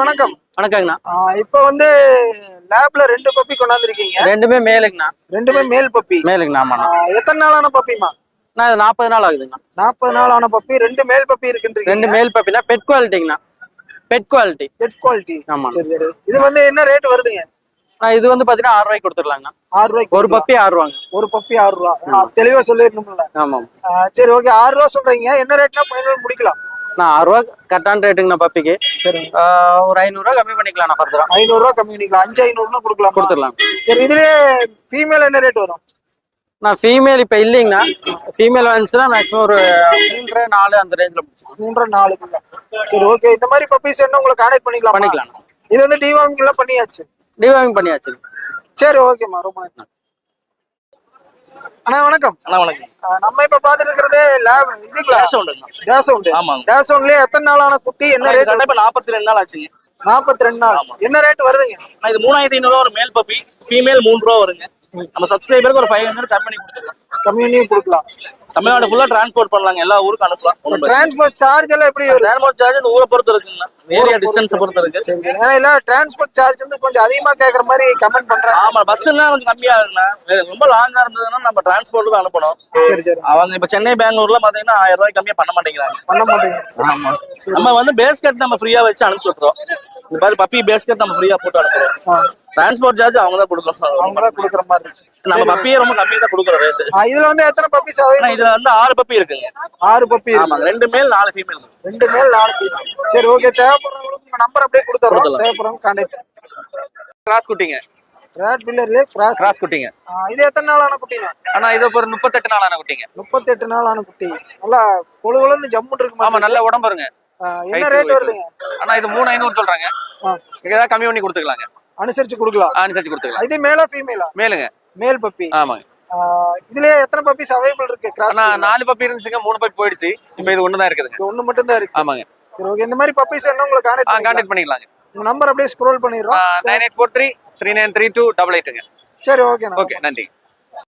வணக்கம். வணக்கங்கண்ணா. இப்ப வந்து லேப்ல ரெண்டு பப்பி கொண்டாந்துருக்கீங்க. ரெண்டுமே மேலுங்கண்ணா. ரெண்டுமே மேல் பப்பி மேலுங்கண்ணா ஆமாண்ணா. எத்தனை நாளான பப்பிமா நான் நாற்பது நாள் ஆகுதுங்கண்ணா. நாற்பது நாள் ஆன பப்பி ரெண்டு மேல் பப்பி இருக்குன்றீங்க. ரெண்டு மேல் பப்பினா பெட் குவாலிட்டிங்கண்ணா பெட் குவாலிட்டி பெட் குவாலிட்டி ஆமா சரி சரி. இது வந்து என்ன ரேட் வருதுங்க? நான் இது வந்து பாத்தீங்கன்னா ஆறு ரூபாய்க்கு கொடுத்துடலாங்கண்ணா. ஆறு ரூபாய்க்கு ஒரு பப்பி ஆறு ரூபாங்க. ஒரு பப்பி ஆறு ரூபா. தெளிவா சொல்லிடணும்ல. ஆமாம். ஆ, சரி ஓகே ஆறு ரூபா சொல்றீங்க. என்ன ரேட்னா ஃபைனல் முடிக்கலாம். நான் ஆறு ரூபா கரெக்டான ரேட்டுங்கண்ணா பப்பிக்கு. சரி ஒரு ஐநூறுரூவா கம்மி பண்ணிக்கலாம்ண்ணா ஃபர்தரா. ஐநூறு ரூபா கம்மி பண்ணிக்கலாம். அஞ்சு ஐநூறுனா கொடுக்கலாம்? கொடுத்துடலாம். சரி இதுலயே ஃபீமேல் என்ன ரேட் வரும்? நான் ஃபீமேல் இப்போ இல்லைங்கண்ணா. ஃபீமேல் வந்துச்சுன்னா மேக்ஸிமம் ஒரு மூன்றரை நாலு அந்த ரேஞ்சில் மூன்றரை நாலுக்குள்ள சரி ஓகே இந்த மாதிரி பப்பீஸ் என்ன உங்களுக்கு கான்டாக்ட் பண்ணிக்கலாம்? பண்ணிக்கலாம். இது வந்து டிவாமிங் எல்லாம் பண்ணியாச்சு. டிவாமிங் பண்ணியாச்சு. சரி ஓகேம்மா ரொம்ப நன்றி. அண்ணா வணக்கம். அண்ணா வணக்கம். நம்ம இப்ப பாத்துட்டு இருக்கிறது லேப் இதுங்களா? டேஸ் உண்டு. ஆமாங்க. டேஸ் உண்ட்லயே எத்தனை நாளான குட்டி? என்ன ரேட் கரெக்டா இப்ப நாற்பத்தி ரெண்டு நாள் ஆச்சுங்க. நாற்பத்தி ரெண்டு நாள். ஆமா. என்ன ரேட் வருதுங்க? இது மூணாயிரத்தி ஐநூறுவா ஒரு மேல் பப்பி ஃபீமேல் மூணு ரூபா வருங்க. நம்ம சப்ஸ்கிரைபருக்கு ஒரு ஃபைவ் ஹண்ட்ரட் கம்மி பண்ணி கொடுத்துடலாம். கம்மியும் கொடுக்கலாம். தமிழ்நாடு ஃபுல்லா டிரான்ஸ்போர்ட் பண்ணலாங்க. எல்லா ஊருக்கும் அனுப்பலாம். டிரான்ஸ்போர்ட் சார்ஜ் எல்லாம் எப்படி டிரான்ஸ்போர்ட் சார்ஜ் இந்த ஊரை பொறுத்து இருக்குங்கண்ணா ஏரியா டிஸ்டன்ஸ் பொறுத்து இருக்கு. ஏன்னா இல்ல டிரான்ஸ்போர்ட் சார்ஜ் வந்து கொஞ்சம் அதிகமா கேக்குற மாதிரி கமெண்ட் பண்றாங்க. ஆமா பஸ்ஸுன்னா கொஞ்சம் கம்மியா இருக்குண்ணா. ரொம்ப லாங்கா இருந்ததுன்னா நம்ம டிரான்ஸ்போர்ட் தான் அனுப்பணும். சரி சரி. அவங்க இப்ப சென்னை பெங்களூர்ல பாத்தீங்கன்னா ஆயிரம் ரூபாய் கம்மியா பண்ண மாட்டேங்கிறாங்க. பண்ண மாட்டேங்க. ஆமா. நம்ம வந்து பேஸ்கெட் நம்ம ஃப்ரீயா வச்சு அனுப்பிச்சு விட்டுறோம். இந்த மாதிரி பப்பி பேஸ்கெட் நம்ம ஃப்ரீயா போட்டு அனுப்புறோம். டிரான்ஸ்போர்ட் சார்ஜ் அவங்க தான் அவங்க கொடுக்கணும் தான் கொடுக்குற மாதிரி இருக்கு. நம்ம பப்பியே ரொம்ப கம்மியா தான் கொடுக்குறோம் ரேட்டு இதுல வந்து எத்தனை பப்பீஸ் ஆனா இதுல வந்து ஆறு பப்பி இருக்குங்க. ஆறு பப்பி இருக்கு. ஆமாங்க. ரெண்டு மேல் நாலு ஃபீமேல் ரெண்டு மேல் நாலு female. சரி ஓகே தேவைப்படுறவங்களுக்கு உங்க நம்பர் அப்படியே கொடுத்துறோம். தேவைப்படுறவங்க கான்டாக்ட் கிராஸ் குட்டிங்க. ரேட் பில்லர்லயே கிராஸ் கிராஸ் குட்டிங்க. இது எத்தனை நாள் ஆன குட்டிங்க? ஆனா இது ஒரு முப்பத்தெட்டு நாளான குட்டிங்க. முப்பத்தெட்டு நாள் ஆன குட்டி. நல்லா கொழு கொழுன்னு ஜம்முன்னு இருக்கு ஆமா நல்ல உடம்பு இருங்க என்ன ரேட் வருதுங்க? ஆனா இது மூணு ஐநூறு சொல்றாங்க. ஆ, ஏதாவது கம்மி பண்ணி கொடுத்துக்கலாங்க. அனுசரிச்சு கொடுக்கலாம். அனுசரிச்சு கொடுத்துக்கலாம். இது மேலா ஃபீமேலா மேலுங்க மேல் பப்பி. ஆமாங்க இதுலயே எத்தனை பப்பீஸ் அவைலபிள் இருக்கு? கிராஸ் நாலு பப்பி இருந்துச்சுங்க மூணு பப்பி போயிடுச்சு. இப்போ இது ஒண்ணுதான் இருக்குதுங்க. இது ஒண்ணு மட்டும் தான் இருக்கு. ஆமாங்க. சரி ஓகே இந்த மாதிரி பப்பீஸ் என்ன உங்களுக்கு கான்டாக்ட் கான்டாக்ட் பண்ணிக்கலாங்க. உங்க நம்பர் அப்படியே ஸ்க்ரோல் பண்ணிடுறோம். Nine eight four three three nine three two double எயிட்டுங்க சரி ஓகே ஓகே நன்றி.